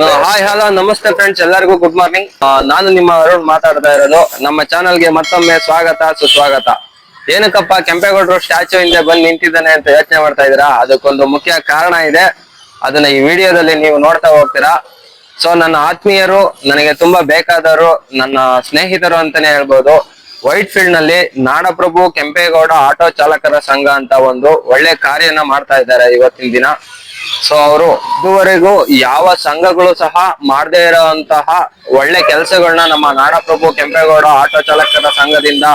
Hi hello ನಮಸ್ತೆ friends ಎಲ್ಲರಿಗೂ good morning ನಾನು ನಿಮ್ಮ ಅರುಣ್ ಮಾತಾಡ್ತಾ ಇರೋದು. ನಮ್ಮ ಚಾನಲ್ಗೆ ಮತ್ತೊಮ್ಮೆ ಸ್ವಾಗತ, ಸುಸ್ವಾಗತ. ಏನಕ್ಕಪ್ಪ, ಕೆಂಪೇಗೌಡರು ಸ್ಟ್ಯಾಚು ಹಿಂದೆ ಬಂದು ನಿಂತಿದ್ದಾನೆ ಅಂತ ಯೋಚನೆ ಮಾಡ್ತಾ ಇದ್ದೀರಾ? ಅದಕ್ಕೊಂದು ಮುಖ್ಯ ಕಾರಣ ಇದೆ. ಅದನ್ನ ಈ ವಿಡಿಯೋದಲ್ಲಿ ನೀವು ನೋಡ್ತಾ ಹೋಗ್ತೀರಾ. ಸೊ ನನ್ನ ಆತ್ಮೀಯರು, ನನಗೆ ತುಂಬಾ ಬೇಕಾದವರು, ನನ್ನ ಸ್ನೇಹಿತರು ಅಂತಾನೆ ಹೇಳ್ಬೋದು. ವೈಟ್ ಫೀಲ್ಡ್ನಲ್ಲಿ ನಾಡಪ್ರಭು ಕೆಂಪೇಗೌಡ ಆಟೋ ಚಾಲಕರ ಸಂಘ ಅಂತ ಒಂದು ಒಳ್ಳೆ ಕಾರ್ಯನ ಮಾಡ್ತಾ ಇದ್ದಾರೆ ಇವತ್ತಿನ ದಿನ. ಸೊ ಅವರು ಇದುವರೆಗೂ ಯಾವ ಸಂಘಗಳು ಸಹ ಮಾಡದೇ ಇರೋಂತಹ ಒಳ್ಳೆ ಕೆಲಸಗಳನ್ನ ನಮ್ಮ ನಾಡಪ್ರಭು ಕೆಂಪೇಗೌಡ ಆಟೋ ಚಾಲಕರ ಸಂಘದಿಂದ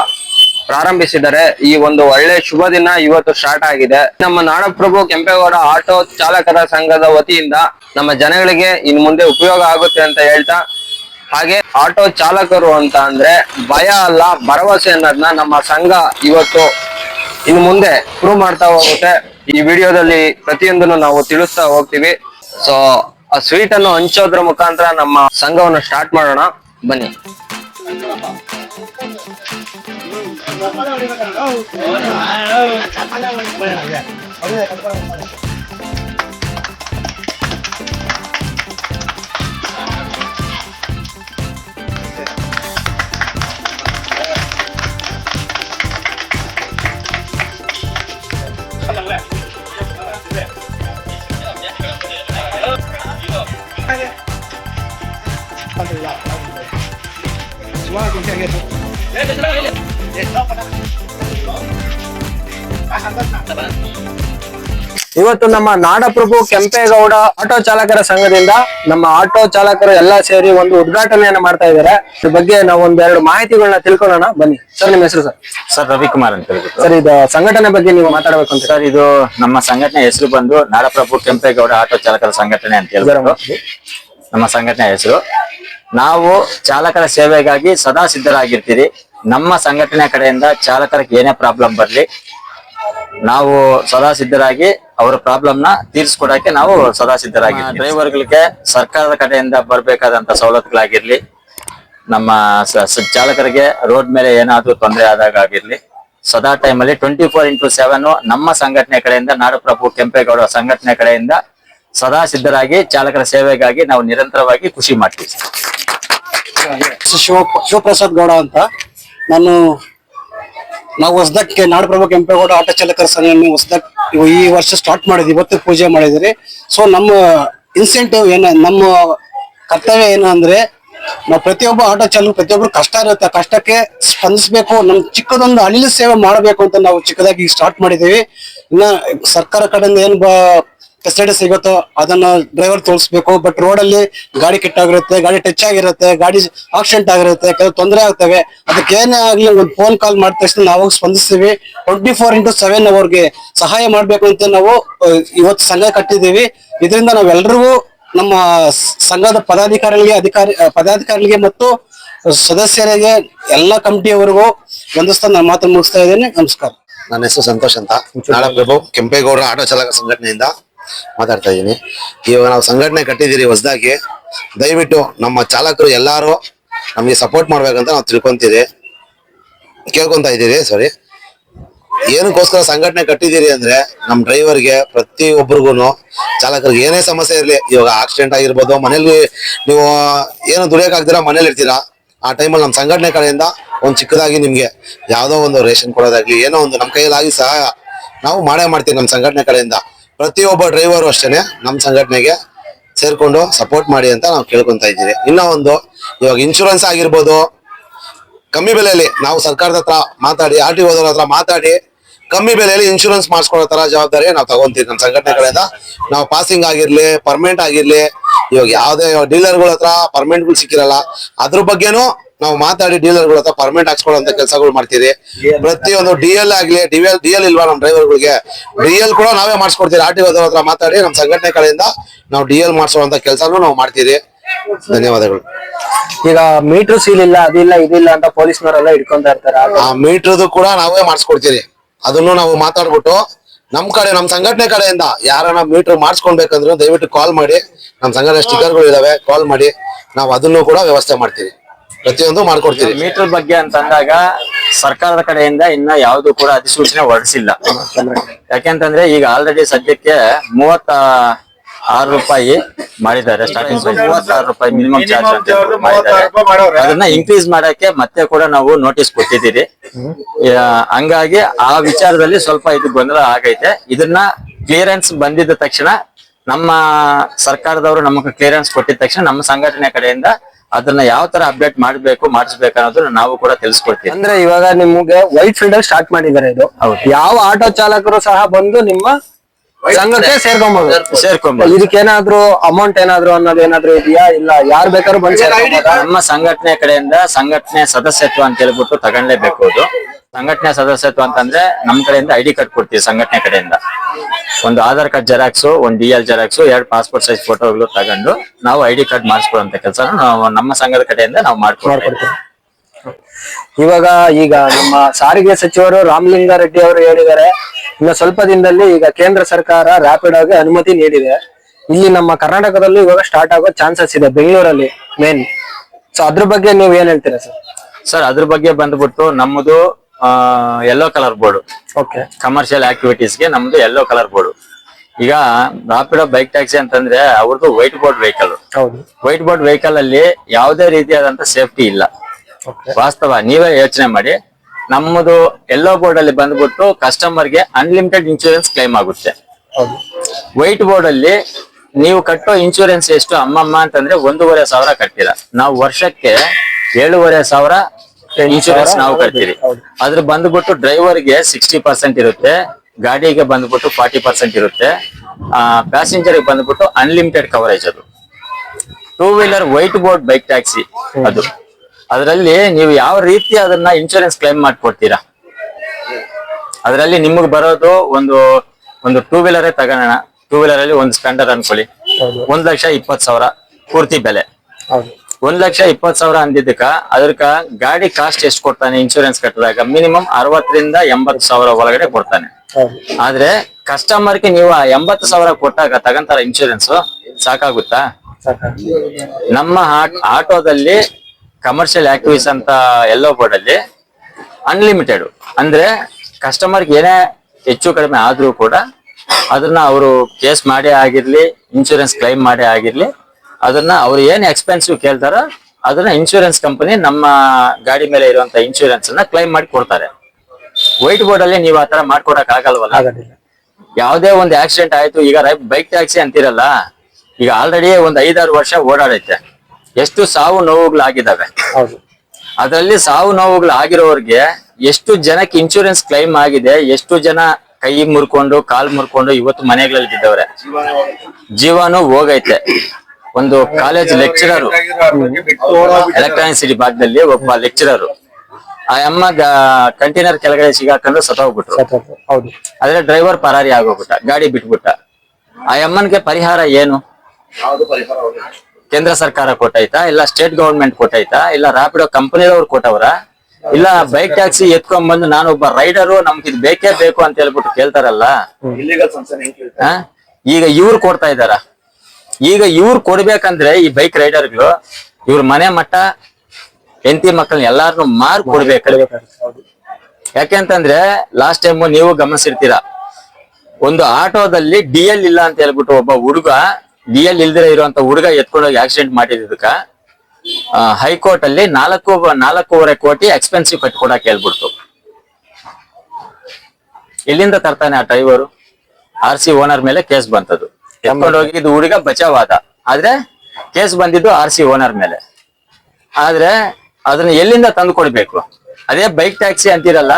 ಪ್ರಾರಂಭಿಸಿದರೆ ಈ ಒಂದು ಒಳ್ಳೆ ಶುಭ ದಿನ ಇವತ್ತು ಸ್ಟಾರ್ಟ್ ಆಗಿದೆ. ನಮ್ಮ ನಾಡಪ್ರಭು ಕೆಂಪೇಗೌಡ ಆಟೋ ಚಾಲಕರ ಸಂಘದ ವತಿಯಿಂದ ನಮ್ಮ ಜನಗಳಿಗೆ ಇನ್ ಮುಂದೆ ಉಪಯೋಗ ಆಗುತ್ತೆ ಅಂತ ಹೇಳ್ತಾ, ಹಾಗೆ ಆಟೋ ಚಾಲಕರು ಅಂತ ಅಂದ್ರೆ ಭಯ ಅಲ್ಲ, ಭರವಸೆ ಅನ್ನೋದನ್ನ ನಮ್ಮ ಸಂಘ ಇವತ್ತು ಇನ್ ಮುಂದೆ ಪ್ರೂವ್ ಮಾಡ್ತಾ ಹೋಗುತ್ತೆ. ಈ ವಿಡಿಯೋದಲ್ಲಿ ಪ್ರತಿಯೊಂದನ್ನು ನಾವು ತಿಳಿಸ್ತಾ ಹೋಗ್ತೀವಿ. ಸೊ ಆ ಸ್ವೀಟ್ ಅನ್ನು ಹಂಚೋದ್ರ ಮುಖಾಂತರ ನಮ್ಮ ಸಂಘವನ್ನು ಸ್ಟಾರ್ಟ್ ಮಾಡೋಣ. ಬನ್ನಿ. ಇವತ್ತು ನಮ್ಮ ನಾಡಪ್ರಭು ಕೆಂಪೇಗೌಡ ಆಟೋ ಚಾಲಕರ ಸಂಘದಿಂದ ನಮ್ಮ ಆಟೋ ಚಾಲಕರು ಎಲ್ಲ ಸೇರಿ ಒಂದು ಉದ್ಘಾಟನೆಯನ್ನ ಮಾಡ್ತಾ ಇದಾರೆ ಇದ್ರ ಬಗ್ಗೆ ನಾವು ಒಂದೆರಡು ಮಾಹಿತಿಗಳನ್ನ ತಿಳ್ಕೊಳ್ಳೋಣ. ಬನ್ನಿ. ಸರ್ ನಿಮ್ಮ ಹೆಸರು ಸರ್? ಸರ್ ರವಿಕುಮಾರ್ ಅಂತ ಹೇಳ್ಬಿಟ್ಟು. ಸರ್ ಇದು ಸಂಘಟನೆ ಬಗ್ಗೆ ನೀವು ಮಾತಾಡಬೇಕು ಅಂತ ಸರ್ ಇದು ನಮ್ಮ ಸಂಘಟನೆ ಹೆಸರು ಬಂದು ನಾಡಪ್ರಭು ಕೆಂಪೇಗೌಡ ಆಟೋ ಚಾಲಕರ ಸಂಘಟನೆ ಅಂತ ಹೇಳ್ಬಿಟ್ಟು. ನಮ್ಮ ಸಂಘಟನೆ ಹೆಸರು. ನಾವು ಚಾಲಕರ ಸೇವೆಗಾಗಿ ಸದಾ ಸಿದ್ಧರಾಗಿರ್ತೀರಿ. ನಮ್ಮ ಸಂಘಟನೆ ಕಡೆಯಿಂದ ಚಾಲಕರಿಗೆ ಏನೇ ಪ್ರಾಬ್ಲಮ್ ಬರ್ಲಿ, ನಾವು ಸದಾ ಸಿದ್ಧರಾಗಿ ಅವರ ಪ್ರಾಬ್ಲಮ್ನ ತೀರಿಸ್ಕೊಡಕ್ಕೆ ನಾವು ಸದಾ ಸಿದ್ಧರಾಗಿ ಡ್ರೈವರ್ಗಳಿಗೆ ಸರ್ಕಾರದ ಕಡೆಯಿಂದ ಬರಬೇಕಾದಂತ ಸವಲತ್ತುಗಳಾಗಿರ್ಲಿ, ನಮ್ಮ ಚಾಲಕರಿಗೆ ರೋಡ್ ಮೇಲೆ ಏನಾದರೂ ತೊಂದರೆ ಆದಾಗ ಆಗಿರ್ಲಿ ಸದಾ ಟೈಮಲ್ಲಿ ಟ್ವೆಂಟಿ ಫೋರ್ ಇಂಟು ಸೆವೆನ್ ನಮ್ಮ ಸಂಘಟನೆ ಕಡೆಯಿಂದ, ನಾಡಪ್ರಭು ಕೆಂಪೇಗೌಡ ಸಂಘಟನೆ ಕಡೆಯಿಂದ ಸದಾ ಸಿದ್ಧರಾಗಿ ಚಾಲಕರ ಸೇವೆಗಾಗಿ ನಾವು ನಿರಂತರವಾಗಿ ಖುಷಿ ಮಾಡ್ತೀವಿ. ಶಿವ ಶಿವಪ್ರಸಾದ್ ಗೌಡ ಅಂತ. ನಾನು, ನಾವು ಹೊಸದಕ್ಕೆ ನಾಡಪ್ರಭು ಕೆಂಪೇಗೌಡ ಆಟೋ ಚಾಲಕರ ಸಂಘವನ್ನು ಹೊಸದಕ್ ಈ ವರ್ಷ ಸ್ಟಾರ್ಟ್ ಮಾಡಿದ್ವಿ. ಇವತ್ತು ಪೂಜೆ ಮಾಡಿದಿರಿ ಸೊ ನಮ್ಮ ಇನ್ಸೆಂಟಿವ್ ಏನ, ನಮ್ಮ ಕರ್ತವ್ಯ ಏನು ಅಂದ್ರೆ ನಾವು ಪ್ರತಿಯೊಬ್ಬ ಆಟೋ ಚಾಲಕ ಪ್ರತಿಯೊಬ್ರು ಕಷ್ಟ ಇರುತ್ತೆ. ಕಷ್ಟಕ್ಕೆ ಸ್ಪಂದಿಸಬೇಕು. ನಮ್ ಚಿಕ್ಕದೊಂದು ಅನಿಲ ಸೇವೆ ಮಾಡಬೇಕು ಅಂತ ನಾವು ಚಿಕ್ಕದಾಗಿ ಸ್ಟಾರ್ಟ್ ಮಾಡಿದೀವಿ ಇನ್ನ ಸರ್ಕಾರ ಕಡೆಯಿಂದ ಏನ್ ಫೆಸಿಲಿಟಿ ಸಿಗುತ್ತೋ ಅದನ್ನ ಡ್ರೈವರ್ ತೋರಿಸ್ಬೇಕು. ಬಟ್ ರೋಡ್ ಅಲ್ಲಿ ಗಾಡಿ ಕೆಟ್ಟಾಗಿರುತ್ತೆ, ಗಾಡಿ ಟಚ್ ಆಗಿರುತ್ತೆ, ಗಾಡಿ ಆಕ್ಸಿಡೆಂಟ್ ಆಗಿರುತ್ತೆ, ಕೆಲವು ತೊಂದರೆ ಆಗ್ತವೆ. ಅದಕ್ಕೆ ಏನೇ ಆಗಲಿ ಒಂದು ಫೋನ್ ಕಾಲ್ ಮಾಡಿದ ತಕ್ಷಣ ನಾವು ಸ್ಪಂದಿಸ್ತೀವಿ. ಟ್ವೆಂಟಿ ಫೋರ್ ಇಂಟು ಸೆವೆನ್ ಅವ್ರಿಗೆ ಸಹಾಯ ಮಾಡಬೇಕು ಅಂತ ನಾವು ಇವತ್ತು ಸಂಘ ಕಟ್ಟಿದ್ದೀವಿ. ಇದರಿಂದ ನಾವೆಲ್ಲರಿಗೂ ನಮ್ಮ ಸಂಘದ ಪದಾಧಿಕಾರಿಗಳಿಗೆ, ಅಧಿಕಾರಿ ಪದಾಧಿಕಾರಿಗಳಿಗೆ ಮತ್ತು ಸದಸ್ಯರಿಗೆ, ಎಲ್ಲ ಕಮಿಟಿಯವರೆಗೂ ವಂದಿಸ್ತಾ ನಾನು ಮಾತನ್ನು ಮುಗಿಸ್ತಾ ಇದ್ದೇನೆ. ನಮಸ್ಕಾರ. ನನ್ನ ಹೆಸರು ಸಂತೋಷ್ ಅಂತ. ನಾಡಪ್ರಭು ಕೆಂಪೇಗೌಡ ಆಟೋ ಚಾಲಕ ಸಂಘಟನೆಯಿಂದ ಮಾತಾಡ್ತಾ ಇದ್ದೀನಿ ಇವಾಗ ನಾವು ಸಂಘಟನೆ ಕಟ್ಟಿದ್ದೀರಿ ಹೊಸದಾಗಿ. ದಯವಿಟ್ಟು ನಮ್ಮ ಚಾಲಕರು ಎಲ್ಲರೂ ನಮಗೆ ಸಪೋರ್ಟ್ ಮಾಡ್ಬೇಕಂತ ನಾವು ತಿಳ್ಕೊಂತೀರಿ. ಕೇಳ್ಕೊಂತ ಇದ್ದೀರಿ ಸಾರಿ ಏನಕ್ಕೋಸ್ಕರ ಸಂಘಟನೆ ಕಟ್ಟಿದ್ದೀರಿ ಅಂದ್ರೆ ನಮ್ಮ ಡ್ರೈವರ್ಗೆ ಪ್ರತಿ ಒಬ್ರಿಗೂ ಚಾಲಕರಿಗೆ ಏನೇ ಸಮಸ್ಯೆ ಇರಲಿ, ಇವಾಗ ಆಕ್ಸಿಡೆಂಟ್ ಆಗಿರ್ಬೋದು ಮನೇಲಿ ನೀವು ಏನು ದುಡಿಯೋಕ್ಕಾಗ್ದಿರಾ ಮನೇಲಿ ಇರ್ತೀರಾ, ಆ ಟೈಮಲ್ಲಿ ನಮ್ಮ ಸಂಘಟನೆ ಕಡೆಯಿಂದ ಒಂದು ಚಿಕ್ಕದಾಗಿ ನಿಮಗೆ ಯಾವುದೋ ಒಂದು ರೇಷನ್ ಕೊಡೋದಾಗ್ಲಿ, ಏನೋ ಒಂದು ನಮ್ಮ ಕೈಯಲ್ಲಾಗಿ ಸಹಾಯ ನಾವು ಮಾಡೇ ಮಾಡ್ತೀವಿ ನಮ್ಮ ಸಂಘಟನೆ ಕಡೆಯಿಂದ. ಪ್ರತಿಯೊಬ್ಬ ಡ್ರೈವರು ಅಷ್ಟೇನೆ ನಮ್ಮ ಸಂಘಟನೆಗೆ ಸೇರ್ಕೊಂಡು ಸಪೋರ್ಟ್ ಮಾಡಿ ಅಂತ ನಾವು ಕೇಳ್ಕೊಂತ ಇದ್ದೀವಿ. ಇನ್ನೂ ಒಂದು ಇವಾಗ ಇನ್ಶೂರೆನ್ಸ್ ಆಗಿರ್ಬೋದು, ಕಮ್ಮಿ ಬೆಲೆಯಲ್ಲಿ ನಾವು ಸರ್ಕಾರದ ಹತ್ರ ಮಾತಾಡಿ ಆರ್ ಟಿ ಓದವ್ರ ಹತ್ರ ಮಾತಾಡಿ ಕಮ್ಮಿ ಬೆಲೆಯಲ್ಲಿ ಇನ್ಶೂರೆನ್ಸ್ ಮಾಡಿಸ್ಕೊಳ್ಳೋ ತರ ಜವಾಬ್ದಾರಿ ನಾವು ತಗೊಂತೀವಿ ನಮ್ಮ ಸಂಘಟನೆಗಳಿಂದ. ನಾವು ಪಾಸಿಂಗ್ ಆಗಿರ್ಲಿ ಪರ್ಮನೆಂಟ್ ಆಗಿರ್ಲಿ, ಇವಾಗ ಯಾವುದೇ ಡೀಲರ್ಗಳ ಹತ್ರ ಪರ್ಮನೆಂಟ್ಗಳು ಸಿಕ್ಕಿರಲ್ಲ, ಅದ್ರ ಬಗ್ಗೆನೂ ನಾವು ಮಾತಾಡಿ ಡೀಲರ್ಗಳ ಹತ್ರ ಪರ್ಮನೆಂಟ್ ಹಾಕ್ಸ್ಕೊಳ್ಳೋ ಕೆಲಸಗಳು ಮಾಡ್ತೀರಿ ಪ್ರತಿಯೊಂದು ಡಿ ಎಲ್ ಆಗ್ಲಿ ಡಿಎಲ್ ಡಿ ಎಲ್ ಇಲ್ವಾ ನಮ್ಮ ಡ್ರೈವರ್ಗಳಿಗೆ ಡಿ ಎಲ್ ಕೂಡ ನಾವೇ ಮಾಡಿಸ್ಕೊಡ್ತೀರಿ ಆರ್ ಟಿ ಹತ್ರ ಮಾತಾಡಿ ನಮ್ಮ ಸಂಘಟನೆ ಕಡೆಯಿಂದ ನಾವು ಡಿ ಎಲ್ ಮಾಡಿಸುವಂತ ಕೆಲಸನೂ ನಾವು ಮಾಡ್ತೀರಿ ಧನ್ಯವಾದಗಳು. ಈಗ ಮೀಟರ್ ಸೀಲ್ ಇಲ್ಲ ಅದಿಲ್ಲ ಇದಿಲ್ಲ ಅಂತ ಪೊಲೀಸ್ನವರೆಲ್ಲ ಇಟ್ಕೊಂತ ಇರ್ತಾರೆ. ಆ ಮೀಟರ್ದು ಕೂಡ ನಾವೇ ಮಾಡಿಸ್ಕೊಡ್ತೀರಿ ಅದನ್ನು ನಾವು ಮಾತಾಡ್ಬಿಟ್ಟು ನಮ್ ಕಡೆ ನಮ್ ಸಂಘಟನೆ ಕಡೆಯಿಂದ ಯಾರನ್ನ ಮೀಟರ್ ಮಾಡಿಸ್ಕೊಳ್ಬೇಕಂದ್ರೆ ದಯವಿಟ್ಟು ಕಾಲ್ ಮಾಡಿ. ನಮ್ ಸಂಘಟನೆ ಸ್ಟಿಕರ್ಗಳು ಇದಾವೆ ಕಾಲ್ ಮಾಡಿ. ನಾವು ಅದನ್ನು ಕೂಡ ವ್ಯವಸ್ಥೆ ಮಾಡ್ತೀವಿ. ಪ್ರತಿಯೊಂದು ಮಾಡ್ಕೊಡ್ತೀವಿ. ಮೀಟರ್ ಬಗ್ಗೆ ಅಂತಂದಾಗ ಸರ್ಕಾರದ ಕಡೆಯಿಂದ ಇನ್ನ ಯಾವ್ದು ಕೂಡ ಅಧಿಸೂಚನೆ ಹೊರಡಿಸಿಲ್ಲ. ಯಾಕೆಂತಂದ್ರೆ ಈಗ ಆಲ್ರೆಡಿ ಸದ್ಯಕ್ಕೆ ಮೂವತ್ತ ಆರು ರೂಪಾಯಿ ಮಾಡಿದ್ದಾರೆ ಸ್ಟಾರ್ಟಿಂಗ್ ಪ್ರೈಸ್ ಮೂವತ್ತಾರು ರೂಪಾಯಿ ಮಿನಿಮಮ್ ಚಾರ್ಜ್ ಅಂತ ಹೇಳ್ಬಿಟ್ಟು ಮಾಡಿದ್ದಾರೆ. ಅದನ್ನ ಇನ್ಕ್ರೀಸ್ ಮಾಡಕ್ಕೆ ಮತ್ತೆ ಕೂಡ ನಾವು ನೋಟಿಸ್ ಕೊಟ್ಟಿದ್ದೀರಿ. ಹಂಗಾಗಿ ಆ ವಿಚಾರದಲ್ಲಿ ಸ್ವಲ್ಪ ಇದು ಗೊಂದಲ ಆಗೈತೆ. ಇದನ್ನ ಕ್ಲಿಯರೆನ್ಸ್ ಬಂದಿದ್ದ ತಕ್ಷಣ ನಮ್ಮ ಸರ್ಕಾರದವರು ನಮಗೆ ಕ್ಲಿಯರೆನ್ಸ್ ಕೊಟ್ಟಿದ ತಕ್ಷಣ ನಮ್ಮ ಸಂಘಟನೆ ಕಡೆಯಿಂದ ಅದನ್ನ ಯಾವ ತರ ಅಪ್ಡೇಟ್ ಮಾಡ್ಬೇಕು ಮಾಡಿಸ್ಬೇಕು ಅನ್ನೋದನ್ನ ನಾವು ಕೂಡ ತಿಳಿಸ್ಕೊಡ್ತೀವಿ ಅಂದ್ರೆ ಇವಾಗ ನಿಮ್ಗೆ ವೈಟ್ ಫೀಲ್ಡ್ ಅಲ್ಲಿ ಸ್ಟಾರ್ಟ್ ಮಾಡಿದ್ದಾರೆ ಇದು ಹೌದು. ಯಾವ ಆಟೋ ಚಾಲಕರು ಸಹ ಬಂದು ನಿಮ್ಮ ಸಂಘಕ್ಕೆ ಸೇರ್ಕೊಂಬೋದು. ಸೇರ್ಕೊಂಬೋದು. ಇದಕ್ಕೇನಾದ್ರೂ ಅಮೌಂಟ್ ಏನಾದ್ರು ಅನ್ನೋದು ಏನಾದ್ರು ಇದೆಯಾ? ಇಲ್ಲ ಯಾರು ಬೇಕಾದ್ರೂ ಬಂದು ಸೇರ್ಕೊಂಬೋದಾ? ನಮ್ಮ ಸಂಘಟನೆ ಕಡೆಯಿಂದ ಸಂಘಟನೆ ಸದಸ್ಯತ್ವ ಅಂತ ಹೇಳ್ಬಿಟ್ಟು ತಗೊಂಡ್ಲೇಬೇಕು ಅದು. ಸಂಘಟನೆ ಸದಸ್ಯತ್ವ ಅಂತಂದ್ರೆ ನಮ್ ಕಡೆಯಿಂದ ಐಡಿ ಕಾರ್ಡ್ ಕೊಡ್ತೀವಿ ಸಂಘಟನೆ ಕಡೆಯಿಂದ. ಒಂದು ಆಧಾರ್ ಕಾರ್ಡ್ ಜೆರಾಕ್ಸ್ ಒಂದ್ ಡಿ ಎಲ್ ಜೆರಾಕ್ಸ್ ಎರಡು ಪಾಸ್ಪೋರ್ಟ್ ಸೈಜ್ ಫೋಟೋಗಳು ತಗೊಂಡು ನಾವು ಐಡಿ ಕಾರ್ಡ್ ಮಾಡಿಸ್ಕೊಳ್ಳುವಂತ ಕೆಲಸ ನಾವು ನಮ್ಮ ಸಂಘದ ಕಡೆಯಿಂದ ನಾವು ಮಾಡ್ಕೊಡ್ತೀವಿ. ಇವಾಗ ಈಗ ನಮ್ಮ ಸಾರಿಗೆ ಸಚಿವರು ರಾಮಲಿಂಗಾರೆಡ್ಡಿ ಅವರು ಹೇಳಿದ್ದಾರೆ ಇನ್ನು ಸ್ವಲ್ಪ ದಿನದಲ್ಲಿ ಈಗ ಕೇಂದ್ರ ಸರ್ಕಾರ ರಾಪಿಡ್ ಆಗಿ ಅನುಮತಿ ನೀಡಿದೆ. ಇಲ್ಲಿ ನಮ್ಮ ಕರ್ನಾಟಕದಲ್ಲೂ ಇವಾಗ ಸ್ಟಾರ್ಟ್ ಆಗೋ ಚಾನ್ಸಸ್ ಇದೆ ಬೆಂಗಳೂರಲ್ಲಿ ಮೇನ್ ಸೊ ಅದ್ರ ಬಗ್ಗೆ ನೀವು ಏನ್ ಹೇಳ್ತೀರಾ ಸರ್ ಸರ್ ಅದ್ರ ಬಗ್ಗೆ ಬಂದ್ಬಿಟ್ಟು ನಮ್ಮದು yellow colour board okay commercial ಆಕ್ಟಿವಿಟೀಸ್ಗೆ ನಮ್ದು ಯೆಲ್ಲೋ ಕಲರ್ ಬೋರ್ಡ್ ಈಗ ರಾಪಿಡ್ ಬೈಕ್ ಟ್ಯಾಕ್ಸಿ ಅಂತಂದ್ರೆ ಅವ್ರದ್ದು ವೈಟ್ ಬೋರ್ಡ್ ವೆಹಿಕಲ್ ಹೌದು. ವೈಟ್ ಬೋರ್ಡ್ ವೆಹಿಕಲ್ ಅಲ್ಲಿ ಯಾವುದೇ ರೀತಿಯಾದಂತ ಸೇಫ್ಟಿ ಇಲ್ಲ. ವಾಸ್ತವ ನೀವೇ ಯೋಚನೆ ಮಾಡಿ. ನಮ್ಮದು ಎಲ್ಲೋ ಬೋರ್ಡ್ ಅಲ್ಲಿ ಬಂದ್ಬಿಟ್ಟು ಕಸ್ಟಮರ್ಗೆ ಅನ್ಲಿಮಿಟೆಡ್ ಇನ್ಶೂರೆನ್ಸ್ ಕ್ಲೈಮ್ ಆಗುತ್ತೆ. ವೈಟ್ ಬೋರ್ಡ್ ಅಲ್ಲಿ ನೀವು ಕಟ್ಟೋ ಇನ್ಶೂರೆನ್ಸ್ ಎಷ್ಟು ಅಮ್ಮಮ್ಮ ಅಂತಂದ್ರೆ ಒಂದೂವರೆ ಸಾವಿರ ಕಟ್ಟಿಲ್ಲ. ನಾವು ವರ್ಷಕ್ಕೆ ಏಳುವರೆ ಸಾವಿರ ಇನ್ಶೂರೆನ್ಸ್ ನಾವು ಕಟ್ತೀವಿ. ಅದ್ರ ಬಂದ್ಬಿಟ್ಟು ಡ್ರೈವರ್ಗೆ ಸಿಕ್ಸ್ಟಿ ಪರ್ಸೆಂಟ್ ಇರುತ್ತೆ ಗಾಡಿಗೆ ಬಂದ್ಬಿಟ್ಟು ಫಾರ್ಟಿ ಪರ್ಸೆಂಟ್ ಇರುತ್ತೆ ಪ್ಯಾಸೆಂಜರ್ ಬಂದ್ಬಿಟ್ಟು ಅನ್ಲಿಮಿಟೆಡ್ ಕವರೇಜ್ ಅದು. Two wheeler white board bike taxi ಅದು. ಅದರಲ್ಲಿ ನೀವು ಯಾವ ರೀತಿ ಅದನ್ನ ಇನ್ಶೂರೆನ್ಸ್ ಕ್ಲೈಮ್ ಮಾಡ್ಕೊಡ್ತೀರಾ? ಅದರಲ್ಲಿ ನಿಮಗೆ ಬರೋದು ಒಂದು ಒಂದು ಟೂ ವೀಲರೇ ತಗೋಣ ಟೂ ವೀಲರ್ ಅಲ್ಲಿ ಒಂದು ಸ್ಪೆಂಡರ್ ಅನ್ಕೊಳ್ಳಿ. ಒಂದ್ ಲಕ್ಷ ಇಪ್ಪತ್ ಸಾವಿರ ಪೂರ್ತಿ ಬೆಲೆ. ಒಂದ್ ಲಕ್ಷ ಇಪ್ಪತ್ ಸಾವಿರ ಅಂದಿದ್ದಕ್ಕ ಅದಕ್ಕ ಗಾಡಿ ಕಾಸ್ಟ್ ಎಷ್ಟು ಕೊಡ್ತಾನೆ ಇನ್ಶೂರೆನ್ಸ್ ಕಟ್ಟಿದಾಗ ಮಿನಿಮಮ್ ಅರವತ್ತರಿಂದ ಎಂಬತ್ತು ಸಾವಿರ ಒಳಗಡೆ ಕೊಡ್ತಾನೆ. ಆದ್ರೆ ಕಸ್ಟಮರ್ಗೆ ನೀವು ಆ ಎಂಬತ್ತು ಸಾವಿರ ಕೊಟ್ಟಾಗ ತಗಂತಾರ ಇನ್ಶೂರೆನ್ಸ್ ಸಾಕಾಗುತ್ತಾ? ಸಾಕಾಗಿ ನಮ್ಮ ಆಟೋದಲ್ಲಿ ಕಮರ್ಷಿಯಲ್ ಆಕ್ಟಿವಿಸ್ ಅಂತ ಎಲ್ಲೋ ಬೋರ್ಡ್ ಅಲ್ಲಿ ಅನ್ಲಿಮಿಟೆಡ್ ಅಂದ್ರೆ ಕಸ್ಟಮರ್ಗೆ ಏನೇ ಹೆಚ್ಚು ಕಡಿಮೆ ಆದ್ರೂ ಕೂಡ ಅದನ್ನ ಅವರು ಕೇಸ್ ಮಾಡೇ ಆಗಿರ್ಲಿ ಇನ್ಶೂರೆನ್ಸ್ ಕ್ಲೈಮ್ ಮಾಡೇ ಆಗಿರ್ಲಿ ಅದನ್ನ ಅವ್ರು ಏನ್ ಎಕ್ಸ್ಪೆನ್ಸಿವ್ ಕೇಳ್ತಾರೋ ಅದನ್ನ ಇನ್ಶೂರೆನ್ಸ್ ಕಂಪನಿ ನಮ್ಮ ಗಾಡಿ ಮೇಲೆ ಇರುವಂತ ಇನ್ಶೂರೆನ್ಸ್ ಅನ್ನ ಕ್ಲೈಮ್ ಮಾಡಿ ಕೊಡ್ತಾರೆ. ವೈಟ್ ಬೋರ್ಡ್ ಅಲ್ಲಿ ನೀವು ಆತರ ಮಾಡ್ಕೊಡಕ್ ಆಗಲ್ವಲ್ಲ? ಯಾವುದೇ ಒಂದು ಆಕ್ಸಿಡೆಂಟ್ ಆಯ್ತು ಈಗ ಬೈಕ್ ಟ್ಯಾಕ್ಸಿ ಅಂತಿರಲ್ಲ ಈಗ ಆಲ್ರೆಡಿ ಒಂದ್ ಐದಾರು ವರ್ಷ ಓಡಾಡೈತೆ. ಎಷ್ಟು ಸಾವು ನೋವುಗಳು ಆಗಿದಾವೆ ಅದರಲ್ಲಿ ಸಾವು ನೋವುಗಳು ಆಗಿರೋರ್ಗೆ ಎಷ್ಟು ಜನಕ್ಕೆ ಇನ್ಶೂರೆನ್ಸ್ ಕ್ಲೈಮ್ ಆಗಿದೆ ಎಷ್ಟು ಜನ ಕೈ ಮುರ್ಕೊಂಡು ಕಾಲ್ ಮುರ್ಕೊಂಡು ಇವತ್ತು ಮನೆಗಳಲ್ಲಿ ಬಿದ್ದವ್ರೆ ಜೀವನು ಹೋಗೈತೆ. ಒಂದು ಕಾಲೇಜ್ ಲೆಕ್ಚರರ್ ಎಲೆಕ್ಟ್ರಾನಿಕ್ ಸಿಟಿ ಭಾಗದಲ್ಲಿ ಒಬ್ಬ ಲೆಕ್ಚರರ್ ಆ ಅಮ್ಮ ಕಂಟೈನರ್ ಕೆಳಗಡೆ ಸಿಗಾಕೊಂಡು ಸತ್ತೋಗ್ಬಿಟ್ರು. ಆದ್ರೆ ಡ್ರೈವರ್ ಪರಾರಿ ಆಗೋಗ್ಬಿಟ್ಟ ಗಾಡಿ ಬಿಟ್ಬಿಟ್ಟ. ಆ ಅಮ್ಮನ್ಗೆ ಪರಿಹಾರ ಏನು? ಕೇಂದ್ರ ಸರ್ಕಾರ ಕೊಟ್ಟೈತಾ ಇಲ್ಲ ಸ್ಟೇಟ್ ಗವರ್ಮೆಂಟ್ ಕೊಟ್ಟೈತಾ ಇಲ್ಲ ರಾಪಿಡೋ ಕಂಪನಿದವ್ರು ಕೊಟ್ಟವರ ಇಲ್ಲ ಬೈಕ್ ಟ್ಯಾಕ್ಸಿ ಎತ್ಕೊಂಡ್ ಬಂದು ನಾನು ಒಬ್ಬ ರೈಡರು ನಮ್ಗೆ ಇದು ಬೇಕೇ ಬೇಕು ಅಂತ ಹೇಳ್ಬಿಟ್ಟು ಕೇಳ್ತಾರಲ್ಲ? ಆ? ಈಗ ಇವ್ರು ಕೊಡ್ತಾ ಇದಾರ ಈಗ ಇವ್ರು ಕೊಡ್ಬೇಕಂದ್ರೆ ಈ ಬೈಕ್ ರೈಡರ್ಗಳು ಇವ್ರ ಮನೆ ಮಟ್ಟ ಹೆಂಡತಿ ಮಕ್ಕಳನ್ನ ಎಲ್ಲಾರನು ಮಾರ್ ಕೊಡ್ಬೇಕು. ಯಾಕೆಂತಂದ್ರೆ ಲಾಸ್ಟ್ ಟೈಮ್ ನೀವು ಗಮನಿಸಿರ್ತೀರಾ ಒಂದು ಆಟೋದಲ್ಲಿ ಡಿ ಎಲ್ ಇಲ್ಲ ಅಂತ ಹೇಳ್ಬಿಟ್ಟು ಒಬ್ಬ ಹುಡುಗ ಡಿ ಎಲ್ ಇಲ್ದಿರ ಇರುವಂತ ಹುಡುಗ ಎತ್ಕೊಂಡೋಗಿ ಆಕ್ಸಿಡೆಂಟ್ ಮಾಡಿದ್ದಕ್ಕ ಹೈಕೋರ್ಟ್ ಅಲ್ಲಿ ನಾಲ್ಕು ನಾಲ್ಕೂವರೆ ಕೋಟಿ ಎಕ್ಸ್ಪೆನ್ಸಿವ್ ಕಟ್ಕೊಡಕ್ ಹೇಳ್ಬಿಡ್ತು. ಎಲ್ಲಿಂದ ತರ್ತಾನೆ ಆ ಡ್ರೈವರು ಆರ್ ಸಿ ಓನರ್ ಮೇಲೆ ಕೇಸ್ ಬಂತದ್ದು ಹೋಗಿದ್ದು ಹುಡುಗ ಬಚಾವಾದ. ಆದ್ರೆ ಕೇಸ್ ಬಂದಿದ್ದು ಆರ್ ಸಿ ಓನರ್ ಮೇಲೆ. ಆದ್ರೆ ಅದನ್ನ ಎಲ್ಲಿಂದ ತಂದು ಕೊಡ್ಬೇಕು? ಅದೇ ಬೈಕ್ ಟ್ಯಾಕ್ಸಿ ಅಂತಿರಲ್ಲ,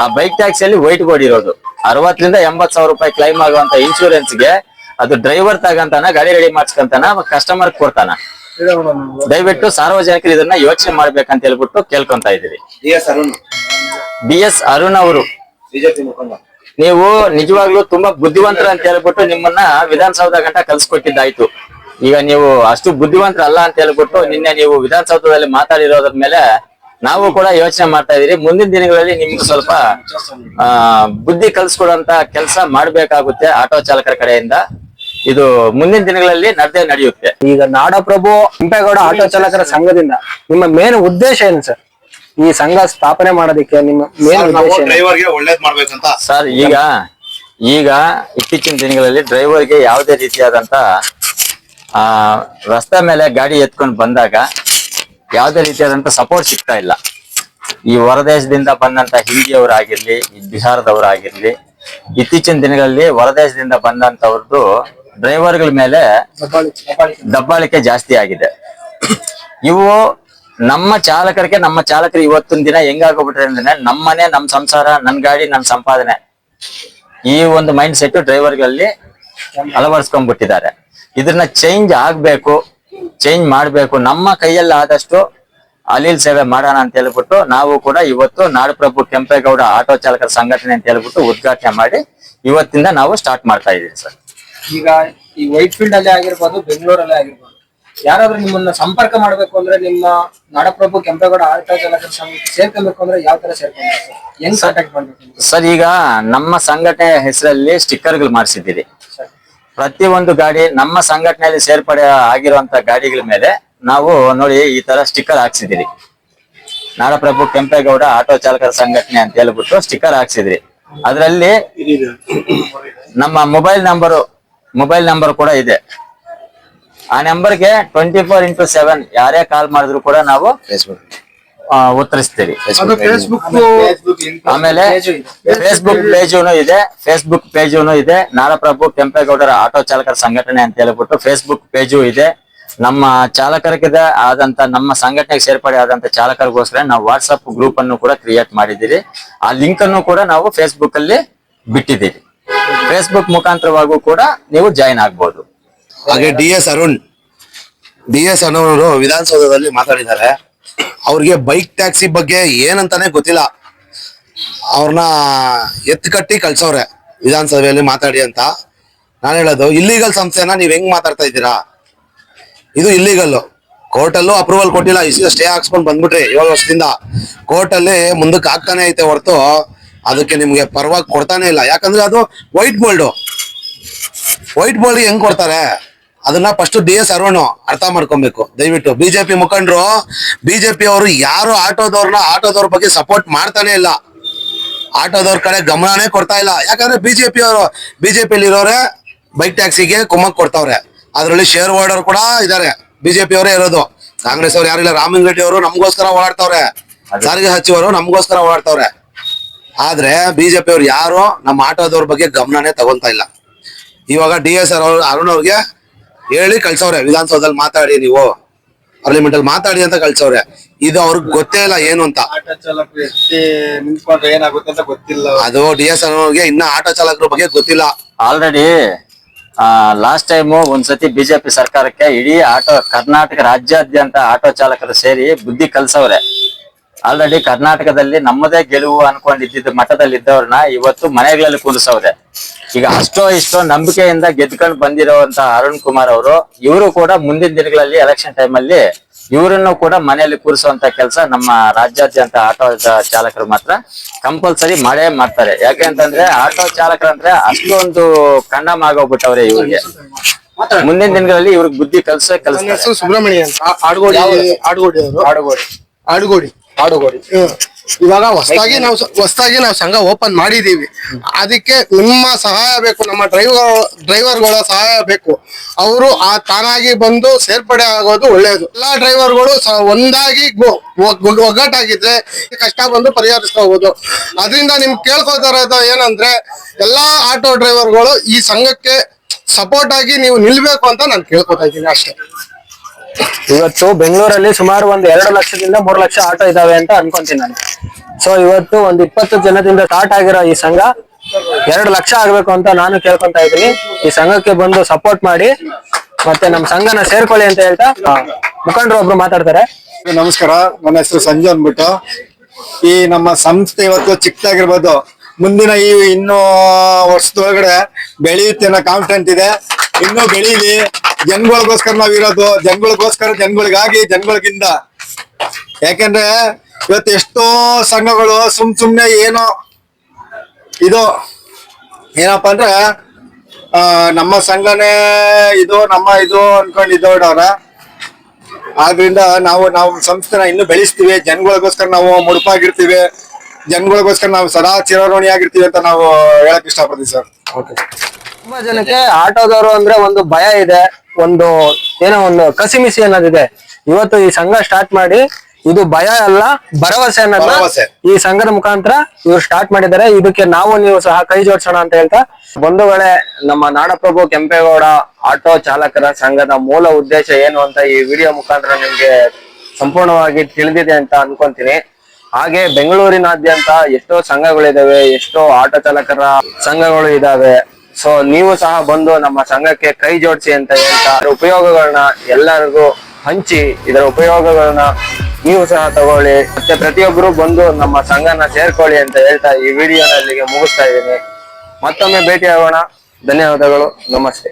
ಆ ಬೈಕ್ ಟ್ಯಾಕ್ಸಿಯಲ್ಲಿ ವೈಟ್ ಬೋರ್ಡ್ ಇರೋದು. ಅರವತ್ತರಿಂದ ಎಂಬತ್ ಸಾವಿರ ರೂಪಾಯಿ ಕ್ಲೈಮ್ ಆಗುವಂತ ಇನ್ಶೂರೆನ್ಸ್ಗೆ ಅದು ಡ್ರೈವರ್ ತಗಂತಾನ ಗಾಡಿ ರೆಡಿ ಮಾಡ್ಸ್ಕಂತಾನ ಕಸ್ಟಮರ್ ಕೊಡ್ತಾನ. ದಯವಿಟ್ಟು ಸಾರ್ವಜನಿಕರು ಇದನ್ನ ಯೋಚನೆ ಮಾಡ್ಬೇಕಂತ ಹೇಳ್ಬಿಟ್ಟು ಕೇಳ್ಕೊಂತ ಇದೀವಿ ಬಿ ಎಸ್ ಅರುಣ್. ಅವರು. ನೀವು ನಿಜವಾಗ್ಲೂ ತುಂಬಾ ಬುದ್ಧಿವಂತರ ಅಂತ ಹೇಳ್ಬಿಟ್ಟು ನಿಮ್ಮನ್ನ ವಿಧಾನಸೌಧ ಗಂಟ ಕಲ್ಸ್ಕೊಟ್ಟಿದ್ದಾಯ್ತು. ಈಗ ನೀವು ಅಷ್ಟು ಬುದ್ಧಿವಂತರ ಅಲ್ಲ ಅಂತ ಹೇಳ್ಬಿಟ್ಟು ನಿನ್ನೆ ನೀವು ವಿಧಾನಸೌಧದಲ್ಲಿ ಮಾತಾಡಿರೋದ್ರ ಮೇಲೆ ನಾವು ಕೂಡ ಯೋಚನೆ ಮಾಡ್ತಾ ಇದೀರಿ ಮುಂದಿನ ದಿನಗಳಲ್ಲಿ ನಿಮ್ಗೆ ಸ್ವಲ್ಪ ಬುದ್ಧಿ ಕಲ್ಸ್ಕೊಡಂತ ಕೆಲಸ ಮಾಡ್ಬೇಕಾಗುತ್ತೆ ಆಟೋ ಚಾಲಕರ ಕಡೆಯಿಂದ. ಇದು ಮುಂದಿನ ದಿನಗಳಲ್ಲಿ ನಡೆದೇ ನಡೆಯುತ್ತೆ. ಈಗ ನಾಡಪ್ರಭು ಕೆಂಪೇಗೌಡ ಆಟೋ ಚಾಲಕರ ಸಂಘದಿಂದ ನಿಮ್ಮ ಮೇನ್ ಉದ್ದೇಶ ಏನು ಸರ್? ಈ ಸಂಘ ಸ್ಥಾಪನೆ ಮಾಡೋದಕ್ಕೆ ನಿಮ್ಮ ಮೇನ್ ಉದ್ದೇಶ ಏನು? ಡ್ರೈವರ್ಗೆ ಒಳ್ಳೇದ್ ಮಾಡ್ಬೇಕಂತ. ಸರ್ ಈಗ ಈಗ ಇತ್ತೀಚಿನ ದಿನಗಳಲ್ಲಿ ಡ್ರೈವರ್ಗೆ ಯಾವುದೇ ರೀತಿಯಾದಂತ ಆ ರಸ್ತೆ ಮೇಲೆ ಗಾಡಿ ಎತ್ಕೊಂಡು ಬಂದಾಗ ಯಾವುದೇ ರೀತಿಯಾದಂತ ಸಪೋರ್ಟ್ ಸಿಗ್ತಾ ಇಲ್ಲ. ಈ ಹೊರದೇಶದಿಂದ ಬಂದಂತ ಹಿಂದಿಯವರಾಗಿರ್ಲಿ ಈ ಬಿಹಾರದವರಾಗಿರ್ಲಿ ಇತ್ತೀಚಿನ ದಿನಗಳಲ್ಲಿ ಹೊರದೇಶದಿಂದ ಬಂದಂತವ್ರದ್ದು ಡ್ರೈವರ್ಗಳ ಮೇಲೆ ದಬ್ಬಾಳಿಕೆ. ಜಾಸ್ತಿ ಆಗಿದೆ. ಇವು ನಮ್ಮ ಚಾಲಕರಿಗೆ ನಮ್ಮ ಚಾಲಕರು ಇವತ್ತಿನ ದಿನ ಹೆಂಗಾಗೋಗ್ಬಿಟ್ರೆ ಅಂದ್ರೆ ನಮ್ಮನೆ ನಮ್ಮ ಸಂಸಾರ ನನ್ ಗಾಡಿ ನನ್ನ ಸಂಪಾದನೆ. ಈ ಒಂದು ಮೈಂಡ್ ಸೆಟ್ ಡ್ರೈವರ್ಗಳಲ್ಲಿ ಅಳವಡಿಸ್ಕೊಂಡ್ಬಿಟ್ಟಿದ್ದಾರೆ. ಇದನ್ನ ಚೇಂಜ್ ಆಗ್ಬೇಕು ಚೇಂಜ್ ಮಾಡ್ಬೇಕು. ನಮ್ಮ ಕೈಯಲ್ಲಿ ಆದಷ್ಟು ಅಲೀಲ್ ಸೇವೆ ಮಾಡೋಣ ಅಂತ ಹೇಳ್ಬಿಟ್ಟು ನಾವು ಕೂಡ ಇವತ್ತು ನಾಡಪ್ರಭು ಕೆಂಪೇಗೌಡ ಆಟೋ ಚಾಲಕರ ಸಂಘಟನೆ ಅಂತ ಹೇಳ್ಬಿಟ್ಟು ಉದ್ಘಾಟನೆ ಮಾಡಿ ಇವತ್ತಿಂದ ನಾವು ಸ್ಟಾರ್ಟ್ ಮಾಡ್ತಾ ಇದೀವಿ ಸರ್. ಈಗ ಈ ವೈಟ್ ಫೀಲ್ಡ್ ಅಲ್ಲೇ ಆಗಿರ್ಬೋದು ಬೆಂಗಳೂರಲ್ಲೇ ಆಗಿರ್ಬೋದು. ಯಾರಾದ್ರೂ ನಿಮ್ಮನ್ನ ಸಂಪರ್ಕ ಮಾಡ್ಬೇಕು ಅಂದ್ರೆ ನಿಮ್ಮ ನಾಡಪ್ರಭು ಕೆಂಪೇಗೌಡ ಆಟೋ ಜನಕರ ಸಂಘಕ್ಕೆ ಸೇರ್ಕೊಬೇಕು ಅಂದ್ರೆ ಯಾವ ತರ ಸೇರ್ಕೊಬೇಕು? ಹೆಂಗ್ ಕಾಂಟ್ಯಾಕ್ಟ್ ಮಾಡ್ಬೇಕು ಸರ್ ಈಗ ನಮ್ಮ ಸಂಘಟನೆ ಹೆಸರಲ್ಲಿ ಸ್ಟಿಕ್ಕರ್ಗಳು ಮಾಡಿಸಿದ್ದೀರಿ. ಒಂದು ಗಾಡಿ ನಮ್ಮ ಸಂಘಟನೆಯಲ್ಲಿ ಸೇರ್ಪಡೆ ಆಗಿರುವಂತ ಗಾಡಿಗಳ ಮೇಲೆ ನಾವು ನೋಡಿ ಈ ತರ ಸ್ಟಿಕ್ಕರ್ ಹಾಕ್ಸಿದಿರಿ ನಾಡಪ್ರಭು ಕೆಂಪೇಗೌಡ ಆಟೋ ಚಾಲಕರ ಸಂಘಟನೆ ಅಂತ ಹೇಳ್ಬಿಟ್ಟು ಸ್ಟಿಕ್ಕರ್ ಹಾಕ್ಸಿದ್ರಿ. ಅದರಲ್ಲಿ ನಮ್ಮ ಮೊಬೈಲ್ ನಂಬರು ಮೊಬೈಲ್ ನಂಬರ್ ಕೂಡ ಇದೆ. ಆ ನಂಬರ್ಗೆ ಟ್ವೆಂಟಿ ಫೋರ್ ಇಂಟು ಸೆವೆನ್ ಯಾರೇ ಕಾಲ್ ಮಾಡಿದ್ರು ಕೂಡ ನಾವು ಫೇಸ್ಬುಕ್ ಆ, ಉತ್ತರಿಸ್ತೀವಿ ಅದು ಫೇಸ್ಬುಕ್ ಆಮೇಲೆ ಫೇಸ್ಬುಕ್ ಪೇಜುನು ಇದೆ. ಫೇಸ್ಬುಕ್ ಪೇಜುನು ಇದೆ ನಾರಪ್ರಭು ಕೆಂಪೇಗೌಡರ ಆಟೋ ಚಾಲಕರ ಸಂಘಟನೆ ಅಂತ ಹೇಳ್ಬಿಟ್ಟು ಫೇಸ್ಬುಕ್ ಪೇಜು ಇದೆ. ನಮ್ಮ ಚಾಲಕರಿಗೆ ಆದಂತ ನಮ್ಮ ಸಂಘಟನೆಗೆ ಸೇರ್ಪಡೆ ಆದಂತ ಚಾಲಕರಿಗೋಸ್ಕರ ನಾವು ವಾಟ್ಸ್ಆಪ್ ಗ್ರೂಪ್ ಅನ್ನು ಕೂಡ ಕ್ರಿಯೇಟ್ ಮಾಡಿದ್ದೀರಿ. ಆ ಲಿಂಕ್ ಅನ್ನು ಕೂಡ ನಾವು ಫೇಸ್ಬುಕ್ ಅಲ್ಲಿ ಬಿಟ್ಟಿದ್ದೀರಿ. ಫೇಸ್ಬುಕ್ ಮುಖಾಂತರವಾಗೂ ಕೂಡ ನೀವು ಜಾಯಿನ್ ಆಗ್ಬಹುದು ಹಾಗೆ D S Arun, D S Arun ವಿಧಾನಸೌಧದಲ್ಲಿ ಮಾತಾಡಿದ್ದಾರೆ. ಅವ್ರಿಗೆ ಬೈಕ್ ಟ್ಯಾಕ್ಸಿ ಬಗ್ಗೆ ಏನಂತಾನೆ ಗೊತ್ತಿಲ್ಲ. ಅವ್ರನ್ನ ಎತ್ತು ಕಟ್ಟಿ ಕಳ್ಸವ್ರೆ ವಿಧಾನಸಭೆಯಲ್ಲಿ ಮಾತಾಡಿ ಅಂತ. ನಾನು ಹೇಳೋದು ಇಲ್ಲಿಗಲ್ ಸಂಸ್ಥೆನ ನೀವ್ ಹೆಂಗ್ ಮಾತಾಡ್ತಾ ಇದ್ದೀರಾ? ಇದು ಇಲ್ಲಿಗಲ್ ಕೋರ್ಟಲ್ಲೂ ಅಪ್ರೂವಲ್ ಕೊಟ್ಟಿಲ್ಲ. ಇಷ್ಟು ಸ್ಟೇ ಹಾಕ್ಸ್ಕೊಂಡ್ ಬಂದ್ಬಿಟ್ರಿ. ಏಳು ವರ್ಷದಿಂದ ಕೋರ್ಟಲ್ಲಿ ಮುಂದಕ್ಕೆ ಆಗ್ತಾನೆ ಐತೆ ಹೊರತು. ಅದಕ್ಕೆ ನಿಮ್ಗೆ ಪರವಾಗಿ ಕೊಡ್ತಾನೆ ಇಲ್ಲ. ಯಾಕಂದ್ರೆ ಅದು ವೈಟ್ ಬೋಲ್ಡ್ ವೈಟ್ ಬೋಲ್ಡ್ ಹೆಂಗ್ ಕೊಡ್ತಾರೆ? ಅದನ್ನ ಫಸ್ಟ್ ಡಿ ಎಸ್ ಅರುಣ್ ಅರ್ಥ ಮಾಡ್ಕೊಬೇಕು. ದಯವಿಟ್ಟು ಬಿಜೆಪಿ ಮುಖಂಡರು, ಬಿಜೆಪಿ ಅವರು ಯಾರು ಆಟೋದವ್ರನ್ನ ಆಟೋದವ್ರ ಬಗ್ಗೆ ಸಪೋರ್ಟ್ ಮಾಡ್ತಾನೆ ಇಲ್ಲ. ಆಟೋದವ್ರ ಕಡೆ ಗಮನನೇ ಕೊಡ್ತಾ ಇಲ್ಲ. ಯಾಕಂದ್ರೆ ಬಿಜೆಪಿ ಅವರು ಬಿಜೆಪಿಯಲ್ಲಿ ಇರೋರೆ ಬೈಕ್ ಟ್ಯಾಕ್ಸಿಗೆ ಕುಮ್ಮಕ್ ಕೊಡ್ತಾವ್ರೆ. ಅದರಲ್ಲಿ ಶೇರ್ ಹೋಲ್ಡರ್ ಕೂಡ ಇದಾರೆ. ಬಿಜೆಪಿ ಅವರೇ ಇರೋದು. ಕಾಂಗ್ರೆಸ್ ಅವ್ರು ಯಾರಿಲ್ಲ ರಾಮನ್ ರೆಡ್ಡಿ ಅವರು ನಮಗೋಸ್ಕರ ಓಡಾಡ್ತಾವ್ರೆ. ಸಾರಿಗೆ ಸಚಿವರು ನಮಗೋಸ್ಕರ ಓಡಾಡ್ತಾವ್ರೆ. ಆದ್ರೆ ಬಿಜೆಪಿ ಅವ್ರು ಯಾರು ನಮ್ಮ ಆಟೋದವ್ರ ಬಗ್ಗೆ ಗಮನನೇ ತಗೊಂತಾ ಇಲ್ಲ. ಇವಾಗ ಡಿ ಎಸ್ ಆರ್ ಅರುಣ್ ಅವ್ರಿಗೆ ಹೇಳಿ ಕಳ್ಸವ್ರೆ ವಿಧಾನಸೌಧದಲ್ಲಿ ಮಾತಾಡಿ ನೀವು. ಪಾರ್ಲಿಮೆಂಟ್ ಅಲ್ಲಿ ಮಾತಾಡಿ ಅಂತ ಕಳ್ಸವ್ರೆ. ಇದು ಅವ್ರಿಗೆ ಗೊತ್ತೇ ಇಲ್ಲ ಏನು ಅಂತ. ಆಟೋ ಚಾಲಕರು ಎಷ್ಟೇ ನಿಂತ್ಕೊಂಡ್ರೆ ಏನಾಗುತ್ತೆ ಅಂತ ಗೊತ್ತಿಲ್ಲ. ಅದು ಡಿ ಎಸ್ ಆರ್ ಅವ್ರಿಗೆ ಇನ್ನ ಆಟೋ ಚಾಲಕರ ಬಗ್ಗೆ ಗೊತ್ತಿಲ್ಲ. ಆಲ್ರೆಡಿ ಲಾಸ್ಟ್ ಟೈಮ್ ಒಂದ್ಸತಿ ಬಿಜೆಪಿ ಸರ್ಕಾರಕ್ಕೆ ಇಡೀ ಆಟೋ ಕರ್ನಾಟಕ ರಾಜ್ಯಾದ್ಯಂತ ಆಟೋ ಚಾಲಕರು ಸೇರಿ ಬುದ್ಧಿ ಕಲ್ಸವ್ರೆ. ಆಲ್ರೆಡಿ ಕರ್ನಾಟಕದಲ್ಲಿ ನಮ್ಮದೇ ಗೆಲುವು ಅನ್ಕೊಂಡಿದ್ದ ಮಟ್ಟದಲ್ಲಿ ಇದ್ದವ್ರನ್ನ ಇವತ್ತು ಮನೆಗಳಲ್ಲಿ ಕೂರಿಸೋದೆ ಈಗ ಅಷ್ಟೋ ಇಷ್ಟೋ ನಂಬಿಕೆಯಿಂದ ಗೆದ್ಕೊಂಡು ಬಂದಿರುವಂತ ಅರುಣ್ ಕುಮಾರ್ ಅವರು ಇವರು ಕೂಡ ಮುಂದಿನ ದಿನಗಳಲ್ಲಿ ಎಲೆಕ್ಷನ್ ಅಲ್ಲಿ ಇವರನ್ನು ಕೂಡ ಮನೆಯಲ್ಲಿ ಕೂರಿಸುವಂತ ಕೆಲಸ ನಮ್ಮ ರಾಜ್ಯಾದ್ಯಂತ ಆಟೋ ಚಾಲಕರು ಮಾತ್ರ ಕಂಪಲ್ಸರಿ ಮಾಡೇ ಮಾಡ್ತಾರೆ. ಯಾಕೆ ಅಂತಂದ್ರೆ ಆಟೋ ಚಾಲಕರಂದ್ರೆ ಅಷ್ಟೊಂದು ಕಂಡಮ್ ಆಗೋಗ್ಬಿಟ್ಟವ್ರೆ ಇವ್ರಿಗೆ. ಮುಂದಿನ ದಿನಗಳಲ್ಲಿ ಇವ್ರಿಗೆ ಬುದ್ಧಿ ಕಲ್ಸ ಕಲ್ಸ ಕಲಿಸ್ತಾರೆ ಸುಬ್ರಹ್ಮಣ್ಯ ಆಡುಗೋಡಿ ಆಡುಗೋಡಿ. ಆಡುಗೋಡಿ. ಹ್ಮ್. ಇವಾಗ ಹೊಸದಾಗಿ ನಾವು ಹೊಸದಾಗಿ ನಾವು ಸಂಘ ಓಪನ್ ಮಾಡಿದೀವಿ. ಅದಕ್ಕೆ ನಿಮ್ಮ ಸಹಾಯ ಬೇಕು, ನಮ್ಮ ಡ್ರೈವರ್, ಡ್ರೈವರ್ಗಳ ಸಹಾಯ ಬೇಕು. ಅವರು ಆ ತಾನಾಗಿ ಬಂದು ಸೇರ್ಪಡೆ ಆಗೋದು ಒಳ್ಳೆಯದು ಎಲ್ಲಾ ಡ್ರೈವರ್ಗಳು ಗಳು ಒಂದಾಗಿ ಒಗ್ಗಟ್ಟಾಗಿದ್ರೆ ಕಷ್ಟ ಬಂದು ಪರಿಹರಿಸ್ಕೋಬಹುದು ಅದರಿಂದ ನಿಮ್ ಕೇಳ್ಕೊತಾ ಏನಂದ್ರೆ, ಎಲ್ಲಾ ಆಟೋ ಡ್ರೈವರ್ಗಳು ಈ ಸಂಘಕ್ಕೆ ಸಪೋರ್ಟ್ ಆಗಿ ನೀವು ನಿಲ್ಬೇಕು ಅಂತ ನಾನು ಕೇಳ್ಕೊತಾ ಇದ್ದೀನಿ ಅಷ್ಟೇ. ಇವತ್ತು ಬೆಂಗಳೂರಲ್ಲಿ ಸುಮಾರು ಒಂದು ಎರಡು ಲಕ್ಷದಿಂದ ಮೂರು ಲಕ್ಷ ಆಟೋ ಇದಾವೆ ಅಂತ ಅನ್ಕೊಂತೀನಿ ನಾನು. ಸೊ ಇವತ್ತು ಒಂದು ಇಪ್ಪತ್ತು ಜನದಿಂದ ಸ್ಟಾರ್ಟ್ ಆಗಿರೋ ಈ ಸಂಘ ಎರಡು ಲಕ್ಷ ಆಗ್ಬೇಕು ಅಂತ ನಾನು ಕೇಳ್ಕೊಂತ ಇದ್ದೀನಿ. ಈ ಸಂಘಕ್ಕೆ ಬಂದು ಸಪೋರ್ಟ್ ಮಾಡಿ ಮತ್ತೆ ನಮ್ ಸಂಘನ ಸೇರ್ಕೊಳ್ಳಿ ಅಂತ ಹೇಳ್ತಾ ಮುಖಂಡರು ಒಬ್ರು ಮಾತಾಡ್ತಾರೆ. ನಮಸ್ಕಾರ. ನನ್ನ ಹೆಸರು ಸಂಜೆ ಅಂದ್ಬಿಟ್ಟು. ಈ ನಮ್ಮ ಸಂಸ್ಥೆ ಇವತ್ತು ಚಿಕ್ಕದಾಗಿರ್ಬೋದು. ಮುಂದಿನ ಈ ಇನ್ನು ವರ್ಷದೊಳಗಡೆ ಬೆಳೆಯುತ್ತೆ ಅನ್ನೋ ಕಾನ್ಫಿಡೆಂಟ್ ಇದೆ. ಇನ್ನೂ ಬೆಳೀಲಿ ಜನಗಳಿಗೋಸ್ಕರ ನಾವ್ ಇರೋದು, ಜನಗಳಿಗೋಸ್ಕರ ಜನಗಳಿಗಾಗಿ ಜನಗಳಿಗಿಂದ. ಯಾಕೆಂದ್ರೆ ಇವತ್ತು ಎಷ್ಟೋ ಸಂಘಗಳು ಸುಮ್ ಸುಮ್ನೆ ಏನೋ ಇದು, ಏನಪ್ಪ ಅಂದ್ರೆ ನಮ್ಮ ಸಂಘನೇ ಇದು, ನಮ್ಮ ಇದು ಅನ್ಕೊಂಡು ಇದ್ದವ್ರ ಆದ್ರಿಂದ ನಾವು ನಾವು ಸಂಸ್ಥೆನ ಇನ್ನೂ ಬೆಳೆಸ್ತೀವಿ, ಜನಗಳಿಗೋಸ್ಕರ ನಾವು ಮುಡುಪಾಗಿರ್ತೀವಿ, ಜನಗಳಿಗೋಸ್ಕರ ನಾವು ಸದಾ ಚಿರಋಣಿಯಾಗಿರ್ತೀವಿ ಅಂತ ನಾವು ಹೇಳಕ್ ಇಷ್ಟಪಡ್ತೀವಿ ಸರ್. ತುಂಬಾ ಜನಕ್ಕೆ ಆಟೋದವರು ಅಂದ್ರೆ ಒಂದು ಭಯ ಇದೆ ಒಂದು ಏನೋ ಒಂದು ಕಸಿಮಿಸಿ ಅನ್ನೋದಿದೆ. ಇವತ್ತು ಈ ಸಂಘ ಸ್ಟಾರ್ಟ್ ಮಾಡಿ ಇದು ಭಯ ಅಲ್ಲ ಭರವಸೆ ಅನ್ನೋದು ಭರವಸೆ. ಈ ಸಂಘದ ಮುಖಾಂತರ ಇವ್ರು ಸ್ಟಾರ್ಟ್ ಮಾಡಿದ್ದಾರೆ. ಇದಕ್ಕೆ ನಾವು ನೀವು ಸಹ ಕೈ ಜೋಡಿಸೋಣ ಅಂತ ಹೇಳ್ತಾ ಬಂಧುಗಳೇ ನಮ್ಮ ನಾಡಪ್ರಭು ಕೆಂಪೇಗೌಡ ಆಟೋ ಚಾಲಕರ ಸಂಘದ ಮೂಲ ಉದ್ದೇಶ ಏನು ಅಂತ ಈ ವಿಡಿಯೋ ಮುಖಾಂತರ ನಿಮ್ಗೆ ಸಂಪೂರ್ಣವಾಗಿ ತಿಳಿದಿದೆ ಅಂತ ಅನ್ಕೊಂತೀನಿ. ಹಾಗೆ ಬೆಂಗಳೂರಿನಾದ್ಯಂತ ಎಷ್ಟೋ ಸಂಘಗಳಿದಾವೆ ಎಷ್ಟೋ ಆಟೋ ಚಾಲಕರ ಸಂಘಗಳು ಇದಾವೆ. ಸೊ ನೀವು ಸಹ ಬಂದು ನಮ್ಮ ಸಂಘಕ್ಕೆ ಕೈ ಜೋಡಿಸಿ ಅಂತ ಹೇಳ್ತಾ ಉಪಯೋಗಗಳನ್ನ ಎಲ್ಲರಿಗೂ ಹಂಚಿ, ಇದರ ಉಪಯೋಗಗಳನ್ನ ನೀವು ಸಹ ತಗೊಳ್ಳಿ. ಮತ್ತೆ ಪ್ರತಿಯೊಬ್ಬರು ಬಂದು ನಮ್ಮ ಸಂಘನ ಸೇರ್ಕೊಳ್ಳಿ ಅಂತ ಹೇಳ್ತಾ ಈ ವಿಡಿಯೋನಲ್ಲಿಗೆ ಮುಗಿಸ್ತಾ ಇದ್ದೀನಿ. ಮತ್ತೊಮ್ಮೆ ಭೇಟಿ ಆಗೋಣ ಧನ್ಯವಾದಗಳು. ನಮಸ್ತೆ.